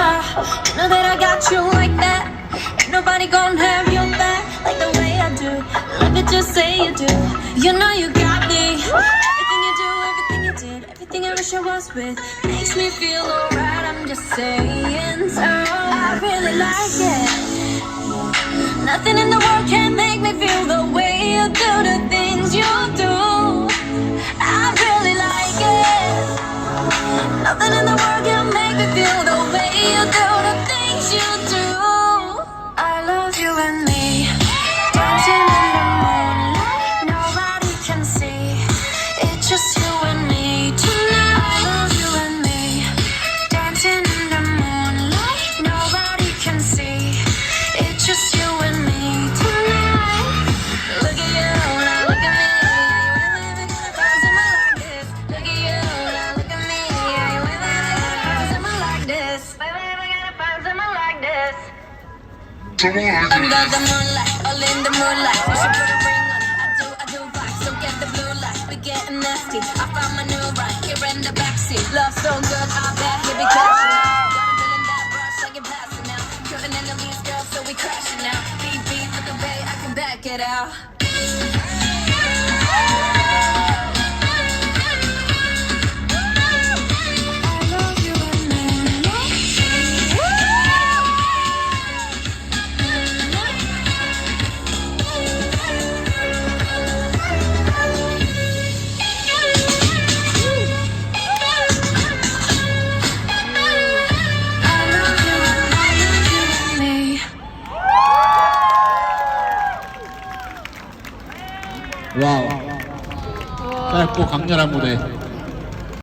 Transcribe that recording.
Know that I got you like that. Ain't nobody gonna have your back like the way I do. Just say you do. You know you got me. Everything you do, everything you did, everything I wish I was with makes me feel alright. I'm just saying. I really like it. Nothing in the world can make me feel the way you do the things you do. I really like it. Nothing in the world you Under the moonlight, all in the moonlight. We should put a ring on. I do, I do rock. So get the blue light. We getting nasty. I found my new ride here in the backseat. Love so good, I bet he'll be catching it. Got a feeling that rush like you're passing out. Couldn't the least girl, so we crashing now. Beat beat like a bay, I can back it out. 와우. 짧고 강렬한 무대.